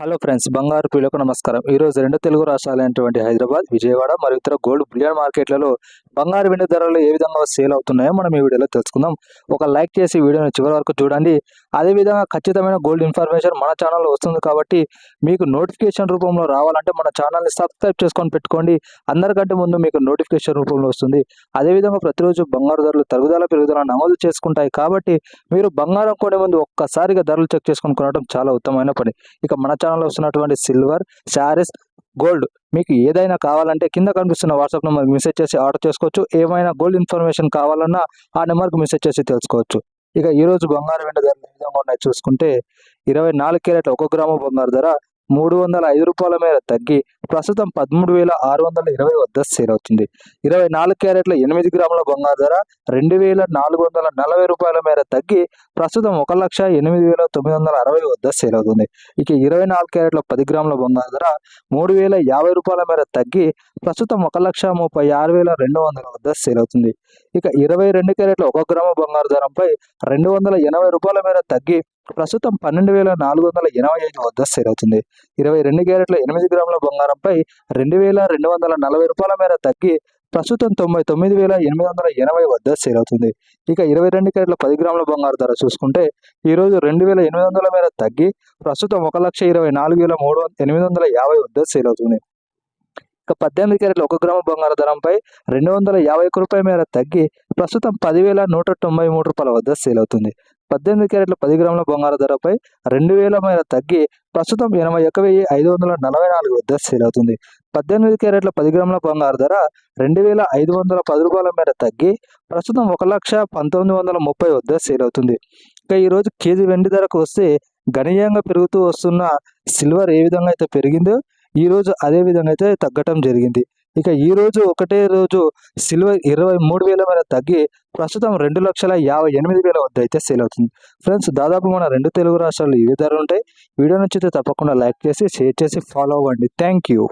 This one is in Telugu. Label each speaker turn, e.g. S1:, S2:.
S1: హలో ఫ్రెండ్స్ బంగారు పిల్లకు నమస్కారం. ఈరోజు రెండు తెలుగు రాష్ట్రాలైనటువంటి హైదరాబాద్ విజయవాడ మరియు ఇతర గోల్డ్ బులియన్ మార్కెట్లలో బంగారు వెండి ధరలు ఏ విధంగా సేల్ అవుతున్నాయో మనం ఈ వీడియోలో తెలుసుకుందాం. ఒక లైక్ చేసి వీడియోని చివరి వరకు చూడండి. అదేవిధంగా ఖచ్చితమైన గోల్డ్ ఇన్ఫర్మేషన్ మన ఛానల్లో వస్తుంది కాబట్టి మీకు నోటిఫికేషన్ రూపంలో రావాలంటే మన ఛానల్ని సబ్స్క్రైబ్ చేసుకొని పెట్టుకోండి. అందరికంటే ముందు మీకు నోటిఫికేషన్ రూపంలో వస్తుంది. అదేవిధంగా ప్రతిరోజు బంగారు ధరలు తరుగుదల పెరుగుదల నమోదు చేసుకుంటాయి కాబట్టి మీరు బంగారం కొనే ముందు ఒక్కసారిగా ధరలు చెక్ చేసుకొని కొనడం చాలా ఉత్తమమైన పని. ఇక మన ఛానల్లో వస్తున్నటువంటి సిల్వర్ శారీస్ గోల్డ్ మీకు ఏదైనా కావాలంటే కింద కనిపిస్తున్న వాట్సాప్ నెంబర్కి మెసేజ్ చేసి ఆర్డర్ చేసుకోవచ్చు. ఏమైనా గోల్డ్ ఇన్ఫర్మేషన్ కావాలన్నా ఆ నెంబర్కి మెసేజ్ చేసి తెలుసుకోవచ్చు. ఇక ఈ రోజు బంగారం వెండి ధరలు ఏ విధంగా ఉన్నాయి చూసుకుంటే ఇరవై నాలుగు క్యారెట్ల ఒక గ్రాము బంగారు ధర మూడు వందల ఐదు రూపాయల మేర తగ్గి ప్రస్తుతం పదమూడు వేల ఆరు వందల ఇరవై వద్ద సేల్ అవుతుంది. ఇరవై నాలుగు క్యారెట్ల ఎనిమిది గ్రాముల బంగారు ధర రెండు వేల నాలుగు వందల నలభై రూపాయల మేర తగ్గి ప్రస్తుతం ఒక లక్ష ఎనిమిది వేల తొమ్మిది వందల అరవై వద్ద సేల్ అవుతుంది. ఇక ఇరవై నాలుగు క్యారెట్ల పది గ్రాముల బంగారు ధర మూడు వేల యాభై రూపాయల మేర తగ్గి ప్రస్తుతం ఒక లక్ష ముప్పై ఆరు వేల రెండు వందల వద్ద సేల్ అవుతుంది. ఇక ఇరవై రెండు క్యారెట్ల ఒక గ్రాము బంగారు ధరంపై రెండు వందల ఎనభై రూపాయల మేర తగ్గి ప్రస్తుతం పన్నెండు వేల నాలుగు వందల ఎనభై ఐదు వద్ద సేల్ అవుతుంది ఇరవై రెండు క్యారెట్ల ఎనిమిది గ్రాముల బంగారంపై రెండు వేల రెండు వందల నలభై రూపాయల మేర తగ్గి ప్రస్తుతం తొంభై తొమ్మిది వేల ఎనిమిది వందల ఎనభై వద్ద సేల్ అవుతుంది ఇక ఇరవై రెండు క్యారెట్ల పది గ్రాముల బంగారు ధర చూసుకుంటే ఈరోజు రెండు వేల ఎనిమిది వందల మేర తగ్గి ప్రస్తుతం ఒక లక్ష ఇరవై నాలుగు వేల మూడు వంద ఎనిమిది వందల యాభై వద్ద సేల్ అవుతుంది ఇక పద్దెనిమిది క్యారెట్ల ఒక గ్రాము బంగారు ధరంపై రెండు వందల యాభై ఒక్క రూపాయల మేర తగ్గి ప్రస్తుతం పదివేల నూట తొంభై మూడు రూపాయల వద్ద సేల్ అవుతుంది పద్దెనిమిది క్యారెట్ల పది గ్రాముల బంగారు ధరపై రెండు వేల మేర తగ్గి ప్రస్తుతం ఎనభై ఒక్క వెయ్యి ఐదు వందల నలభై నాలుగు వద్ద సేల్ అవుతుంది. పద్దెనిమిది క్యారెట్ల పది గ్రాముల బంగారు ధర రెండు వేల ఐదు వందల పది రూపాయల మేర తగ్గి ప్రస్తుతం ఒక లక్ష పంతొమ్మిది వందల ముప్పై వద్ద సేల్ అవుతుంది. ఇక ఈరోజు కేజీ వెండి ధరకు వస్తే గణనీయంగా పెరుగుతూ వస్తున్న సిల్వర్ ఏ విధంగా అయితే పెరిగిందో ఈరోజు అదే విధంగా అయితే తగ్గటం జరిగింది. ఇక ఈ రోజు ఒకటే రోజు సిల్వర్ ఇరవై మూడు వేల మీద తగ్గి ప్రస్తుతం రెండు లక్షల యాభై ఎనిమిది వేల వద్ద అయితే సేల్ అవుతుంది. ఫ్రెండ్స్ దాదాపు మన రెండు తెలుగు రాష్ట్రాలు ఇవే ధరలు ఉంటాయి. వీడియో నచ్చితే తప్పకుండా లైక్ చేసి షేర్ చేసి ఫాలో అవ్వండి. Thank you